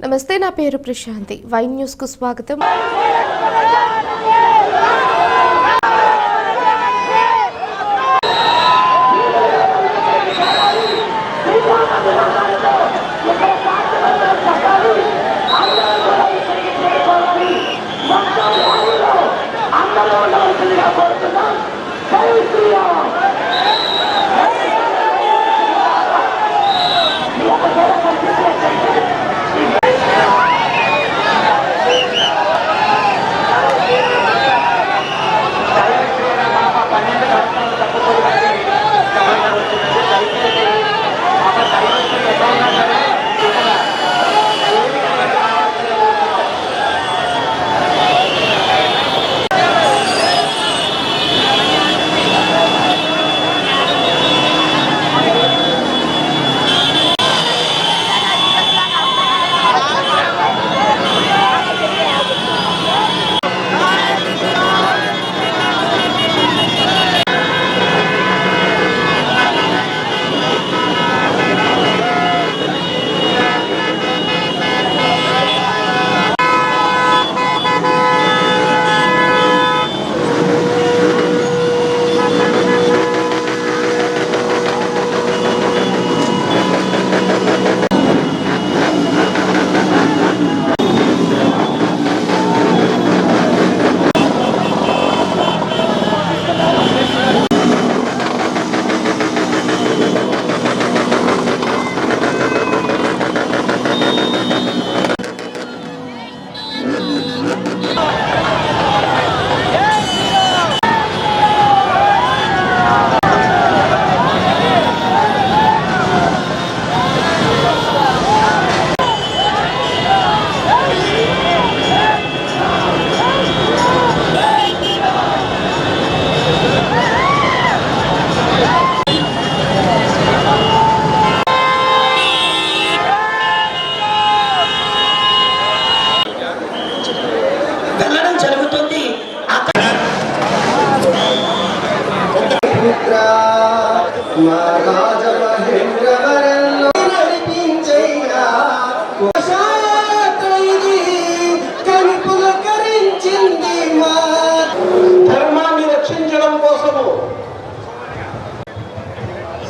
నమస్తే నా పేరు ప్రశాంతి. వైన్ న్యూస్కు స్వాగతం.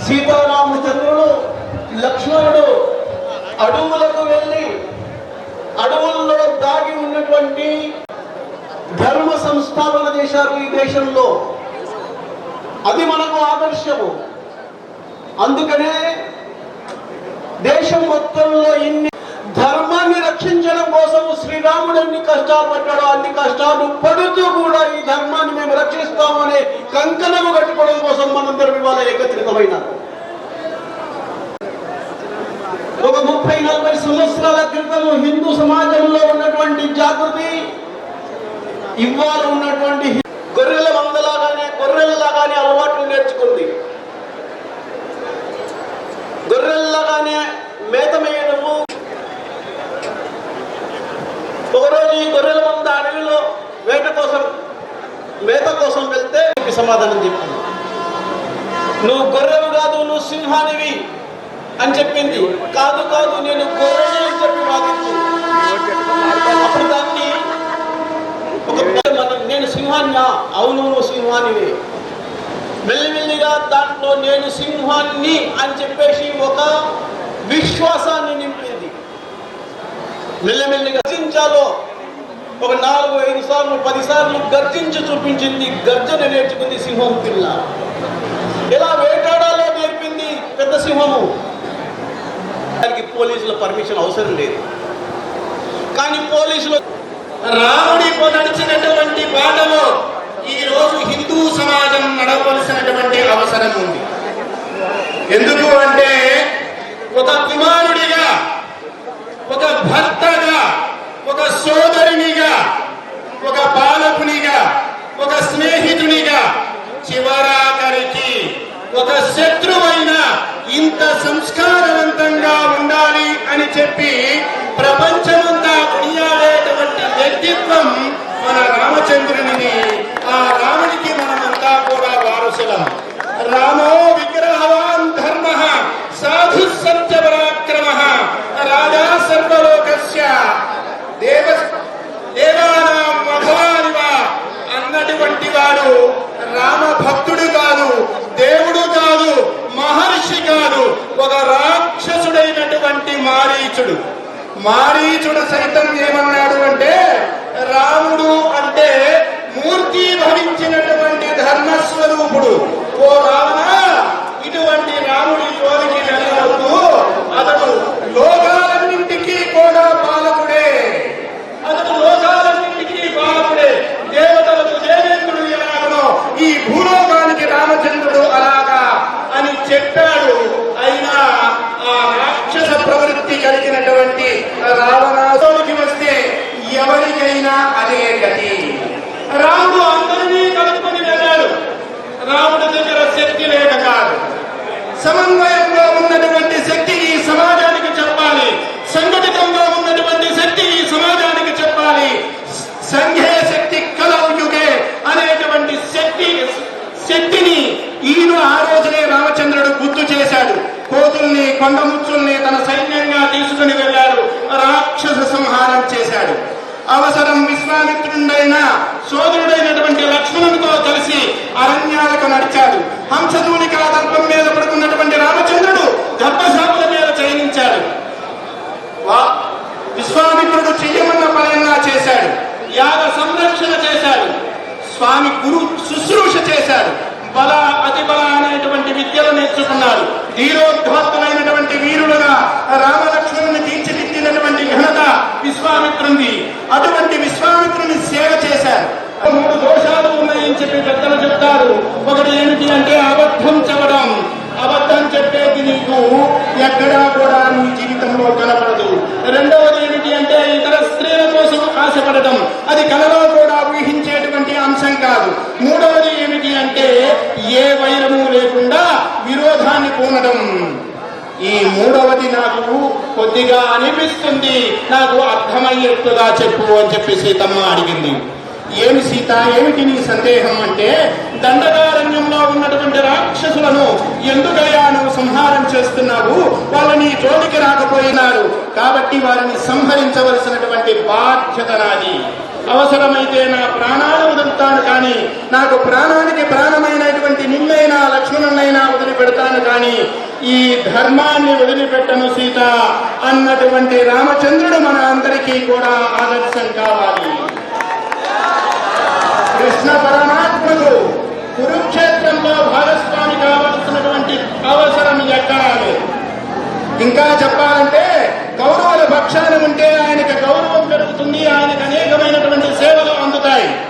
సీతారామచంద్రుడు లక్ష్మణుడు అడవులకు వెళ్ళి అడవుల్లో దాగి ఉన్నటువంటి ధర్మ సంస్థాపన చేశారు ఈ దేశంలో. అది మనకు ఆదర్శము. అందుకనే దేశం మొత్తంలో ఇన్ని ధర్మాన్ని రక్షించడం కోసం శ్రీరాముడు ఎన్ని కష్టాలు పడ్డాడో అన్ని కష్టాలు పడుతూ కూడా ఈ ధర్మాన్ని మేము రక్షిస్తామనే కంకణము కట్టుకోవడం కోసం మనందరం ఇవాళ ఏకత్రితమైన. ఒక ముప్పై నలభై సంవత్సరాల క్రితం హిందూ సమాజంలో ఉన్నటువంటి జాగృతి ఇవాళ ఉన్నటువంటి గొర్రెల మందలాగానే గొర్రెలలాగానే అలవాట్లు నేర్చుకుంది. గొర్రెల్లాగానే మేత ఒకరోజు ఈ గొర్రెల మంద అడవిలో వేట కోసం మేత కోసం వెళ్తే సమాధానం చెప్పింది. నువ్వు గొర్రెవు కాదు నువ్వు సింహానివి అని చెప్పింది. కాదు కాదు నేను గొర్రెని అని చెప్పి వాదించింది అప్పుడు దాన్ని మనం నేను సింహాన్ని అవును నువ్వు సింహానివే. మెల్లిమెల్లిగా దాంట్లో నేను సింహాన్ని అని చెప్పేసి ఒక విశ్వాసాన్ని నింపి మెల్లమెల్లిగా గర్జించాలో. ఒక నాలుగు ఐదు సార్లు పది సార్లు గర్జించి చూపించింది గర్జన నేర్చుకుంది సింహం పిల్ల. ఎలా వేటాడాలో నేర్పింది పెద్ద సింహము. దానికి పోలీసుల పర్మిషన్ అవసరం లేదు. కానీ పోలీసులు రాముడితో నడిచినటువంటి బాటలో ఈ రోజు హిందూ సమాజం నడవలసినటువంటి అవసరం ఉంది. ఎందుకు అంటే ఒక కుమారుడు ఒక భర్తగా ఒక సోదరునిగా ఒక బాలకునిగా ఒక స్నేహితునిగా చివరాఖరికి ఒక శత్రువైన ఇంత సంస్కారవంతంగా ఉండాలి అని చెప్పి ప్రపంచమంతా కొనియాడేటువంటి వ్యక్తిత్వం మన రామచంద్రుని ఉన్నటువంటి వాడు రామ భక్తుడు కాదు దేవుడు కాదు మహర్షి కాదు ఒక రాక్షసుడైనటువంటి మారీచుడు. మారీచుడు సైతం ఏమన్నాడు అంటే రాముడు అంటే మూర్తి భవించినటువంటి ధర్మస్వరూపుడు. ఓ రా అదే రాముడు అందరినీ కలుపుకొని వెళ్ళాడు. రాముడి దగ్గర శక్తి లేక కాదు. సమన్వయంలో ఉన్నటువంటి శక్తి ఈ సమాజానికి చెప్పాలి. సంఘటితంగా ఉన్నటువంటి శక్తి ఈ సమాజానికి చెప్పాలి. సంఘే శక్తి కలవుయుగే అనేటువంటి శక్తి శక్తిని ఈయన ఆ రోజునే రామచంద్రుడు గుర్తు చేశాడు. కోతుల్ని కొండముచ్చుల్ని తన సైన్యంగా తీసుకుని వెళ్ళాడు. రాక్షస సంహారం చేశాడు. అవసరం విశ్వామిత్రుడైన సోదరుడైనటువంటి లక్ష్మణునితో కలిసి అరణ్యాలకు నడిచాడు. హంసధూనికా దర్భం మీద పడుకున్నటువంటి రామచంద్రుడు దర్భశాపుల మీద చయనించాడు విశ్వామిత్రుడు చెయ్యమన్న పనంగా చేశాడు. యాగ సంరక్షణ చేశాడు. స్వామి గురు శుశ్రూష చేశాడు. బల అతిబల అనేటువంటి విద్యలు నేర్చుకున్నాడు. ధీరోద్ధాత్తులైనటువంటి కొద్దిగా అనిపిస్తుంది. నాకు అర్థమయ్యేట్టుగా చెప్పు అని చెప్పి సీతమ్మ అడిగింది. ఏమి సీత ఏమిటి నీ సందేహం అంటే దండకారణ్యంలో ఉన్నటువంటి రాక్షసులను ఎందుకయ్యా నువ్వు సంహారం చేస్తున్నావు? వాళ్ళని జోలికి రాకపోయినారు. కాబట్టి వారిని సంహరించవలసినటువంటి బాధ్యత నాది. అవసరమైతే నా ప్రాణాలు వదులుతాను కానీ నాకు ప్రాణానికి ప్రాణమైనటువంటి నిన్నైనా లక్ష్మణునైనా వదిలిపెడతాను కానీ ఈ ధర్మాన్ని వదిలిపెట్టను సీత అన్నటువంటి రామచంద్రుడు మన అందరికీ కూడా ఆదర్శం కావాలి. కృష్ణ పరమాత్ముడు కురుక్షేత్రంలో భాగస్వామి కావలసినటువంటి అవసరం ఎక్కడాలి? ఇంకా చెప్పాలంటే కౌరవుల పక్షాన ఉంటే ఆయనకి గౌరవం పెరుగుతుంది ఆయనకు అనేకమైనటువంటి సేవలు అందుతాయి.